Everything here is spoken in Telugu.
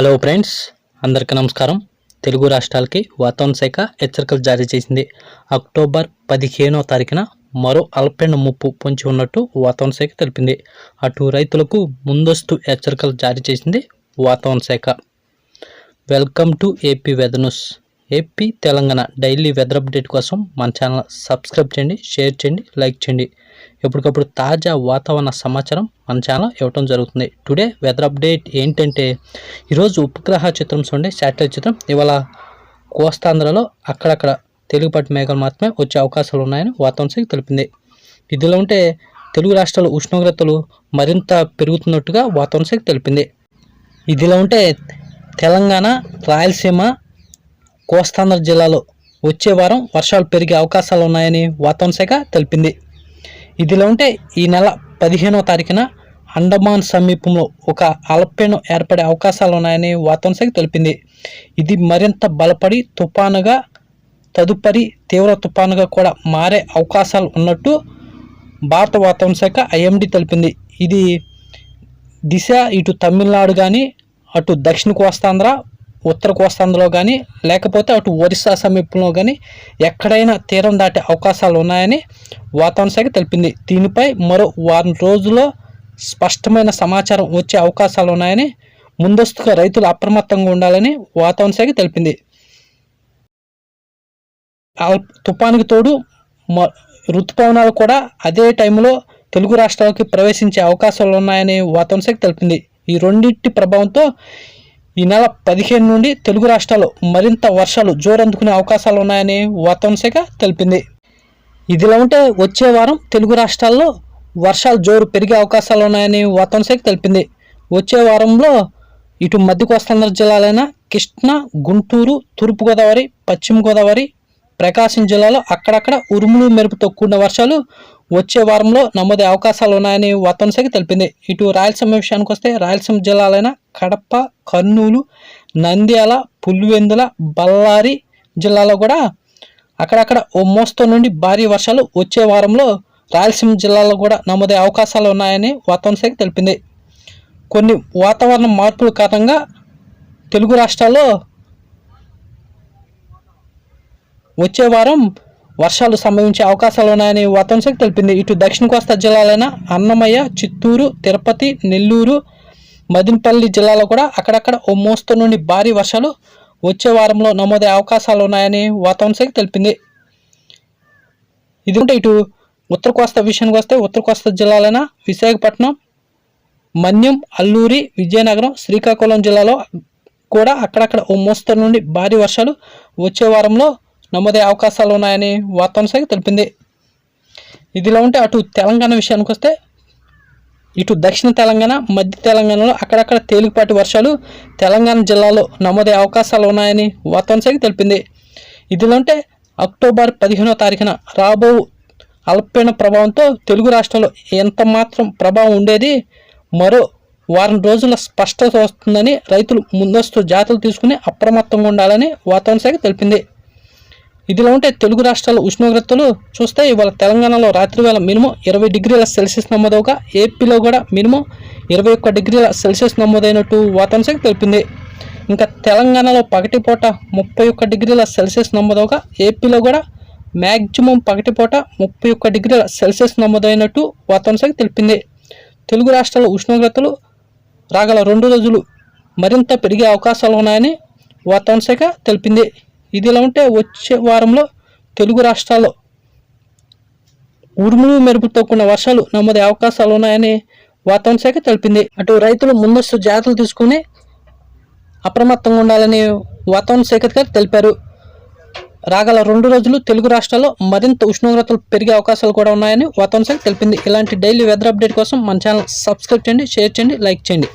హలో ఫ్రెండ్స్ అందరికీ నమస్కారం. తెలుగు రాష్ట్రాలకి వాతావరణ శాఖ హెచ్చరికలు జారీ చేసింది. అక్టోబర్ పదిహేనో తారీఖున మరో అల్పెండ ముప్పు పొంచి ఉన్నట్టు వాతావరణ శాఖ తెలిపింది. అటు రైతులకు ముందస్తు హెచ్చరికలు జారీ చేసింది వాతావరణ శాఖ. Welcome to AP weather news AP Telangana daily weather update కోసం మన ఛానల్ సబ్స్క్రైబ్ చేయండి షేర్ చేయండి లైక్ చేయండి. ఎప్పటికప్పుడు తాజా వాతావరణ సమాచారం మన ఛానల్ ఇవ్వటం జరుగుతుంది. టుడే వెదర్ అప్డేట్ ఏంటంటే ఈరోజు ఉపగ్రహ చిత్రం చూడండి శాటిలైట్ చిత్రం. ఇవాళ కోస్తాంధ్రలో అక్కడక్కడ తెలుగుపాటి మేఘాలు మాత్రమే వచ్చే అవకాశాలు ఉన్నాయని వాతావరణ శాఖ తెలిపింది. ఇదిలో ఉంటే తెలుగు రాష్ట్రాల ఉష్ణోగ్రతలు మరింత పెరుగుతున్నట్టుగా వాతావరణ శాఖ తెలిపింది. ఇదిలో ఉంటే తెలంగాణ రాయలసీమ కోస్తాంధ్ర జిల్లాలో వచ్చే వారం వర్షాలు పెరిగే అవకాశాలు ఉన్నాయని వాతావరణ శాఖ తెలిపింది. ఇదిలో ఉంటే ఈ నెల పదిహేనో తారీఖున అండమాన్ సమీపంలో ఒక అల్పపీడనం ఏర్పడే అవకాశాలు ఉన్నాయని వాతావరణ శాఖ తెలిపింది. ఇది మరింత బలపడి తుఫానుగా తదుపరి తీవ్ర తుఫానుగా కూడా మారే అవకాశాలు ఉన్నట్టు భారత వాతావరణ శాఖ ఐఎండి తెలిపింది. ఇది దిశ ఇటు తమిళనాడు కానీ అటు దక్షిణ కోస్తాంధ్ర ఉత్తర కోస్తాంధ్రలో కానీ లేకపోతే అటు ఒరిస్సా సమీపంలో కానీ ఎక్కడైనా తీరం దాటే అవకాశాలు ఉన్నాయని వాతావరణ శాఖ తెలిపింది. దీనిపై మరో వారం రోజుల్లో స్పష్టమైన సమాచారం వచ్చే అవకాశాలు ఉన్నాయని ముందస్తుగా రైతులు అప్రమత్తంగా ఉండాలని వాతావరణ శాఖ తెలిపింది. తుపానికి తోడు ఋతుపవనాలు కూడా అదే టైంలో తెలుగు రాష్ట్రాలకి ప్రవేశించే అవకాశాలు ఉన్నాయని వాతావరణ శాఖ తెలిపింది. ఈ రెండింటి ప్రభావంతో ఈ నెల పదిహేను నుండి తెలుగు రాష్ట్రాల్లో మరింత వర్షాలు జోరందుకునే అవకాశాలు ఉన్నాయని వాతావరణ శాఖ తెలిపింది. ఇదిలా ఉంటే వచ్చే వారం తెలుగు రాష్ట్రాల్లో వర్షాలు జోరు పెరిగే అవకాశాలు ఉన్నాయని వాతావరణ శాఖ తెలిపింది. వచ్చే వారంలో ఇటు మధ్య కోస్తాంధ్ర జిల్లాలైన కృష్ణా గుంటూరు తూర్పుగోదావరి పశ్చిమ గోదావరి ప్రకాశం జిల్లాలో అక్కడక్కడ ఉరుములు మెరుపుతో కూడిన వర్షాలు వచ్చే వారంలో నమోదే అవకాశాలు ఉన్నాయని వాతావరణ శాఖ తెలిపింది. ఇటు రాయలసీమ విషయానికి వస్తే రాయలసీమ జిల్లాలైన కడప కర్నూలు నంద్యాల పులివెందుల బళ్ళారి జిల్లాలో కూడా అక్కడక్కడ ఓ మోస్తో నుండి భారీ వర్షాలు వచ్చే వారంలో రాయలసీమ జిల్లాలో కూడా నమోదే అవకాశాలు ఉన్నాయని వాతావరణ శాఖ తెలిపింది. కొన్ని వాతావరణ మార్పుల కారణంగా తెలుగు రాష్ట్రాల్లో వచ్చే వారం వర్షాలు సంభవించే అవకాశాలు ఉన్నాయని వాతావరణ శాఖ తెలిపింది. ఇటు దక్షిణ కోస్తా జిల్లాలైన అన్నమయ్య చిత్తూరు తిరుపతి నెల్లూరు మదినపల్లి జిల్లాలో కూడా అక్కడక్కడ ఓ మోస్తరు నుండి భారీ వర్షాలు వచ్చే వారంలో నమోదే అవకాశాలు ఉన్నాయని వాతావరణ శాఖ తెలిపింది. ఇది ఉంటే ఇటు ఉత్తర కోస్తా విషయానికి వస్తే ఉత్తర కోస్తా జిల్లాలైన విశాఖపట్నం మన్యం అల్లూరి విజయనగరం శ్రీకాకుళం జిల్లాలో కూడా అక్కడక్కడ ఓ మోస్తరు నుండి భారీ వర్షాలు వచ్చే వారంలో నమోదే అవకాశాలు ఉన్నాయని వాతావరణ శాఖ తెలిపింది. ఇదిలా ఉంటే అటు తెలంగాణ విషయానికి వస్తే ఇటు దక్షిణ తెలంగాణ మధ్య తెలంగాణలో అక్కడక్కడ తేలికపాటి వర్షాలు తెలంగాణ జిల్లాలో నమోదే అవకాశాలు ఉన్నాయని వాతావరణ శాఖ తెలిపింది. ఇదిలో అక్టోబర్ పదిహేనో తారీఖున రాబో అల్పీన ప్రభావంతో తెలుగు రాష్ట్రంలో ఎంత మాత్రం ప్రభావం ఉండేది మరో వారం రోజుల స్పష్టత వస్తుందని రైతులు ముందస్తు జాతులు తీసుకుని అప్రమత్తంగా ఉండాలని వాతావరణ శాఖ తెలిపింది. ఇదిలో ఉంటే తెలుగు రాష్ట్రాల ఉష్ణోగ్రతలు చూస్తే ఇవాళ తెలంగాణలో రాత్రివేళ మినిమం ఇరవై డిగ్రీల సెల్సియస్ నమోదవగా ఏపీలో కూడా మినిమం ఇరవై ఒక్క డిగ్రీల సెల్సియస్ నమోదైనట్టు వాతావరణ శాఖ తెలిపింది. ఇంకా తెలంగాణలో పగటిపూట ముప్పై ఒక్క డిగ్రీల సెల్సియస్ నమోదవగా ఏపీలో కూడా మ్యాక్సిమం పగటిపూట ముప్పై ఒక్క డిగ్రీల సెల్సియస్ నమోదైనట్టు వాతావరణ శాఖ తెలిపింది. తెలుగు రాష్ట్రాల ఉష్ణోగ్రతలు రాగల రెండు రోజులు మరింత పెరిగే అవకాశాలు ఉన్నాయని వాతావరణ శాఖ తెలిపింది. ఇదిలా ఉంటే వచ్చే వారంలో తెలుగు రాష్ట్రాల్లో ఉరుములు మెరుపుతో కూడిన వర్షాలు నమోదే అవకాశాలు ఉన్నాయని వాతావరణ శాఖ తెలిపింది. అటు రైతులు ముందస్తు జాగ్రత్తలు తీసుకుని అప్రమత్తంగా ఉండాలని వాతావరణ శాఖ తెలిపారు. రాగల రెండు రోజులు తెలుగు రాష్ట్రాల్లో మరింత ఉష్ణోగ్రతలు పెరిగే అవకాశాలు కూడా ఉన్నాయని వాతావరణ శాఖ తెలిపింది. ఇలాంటి డైలీ వెదర్ అప్డేట్ కోసం మన ఛానల్ సబ్స్క్రైబ్ చేయండి షేర్ చేయండి లైక్ చేయండి.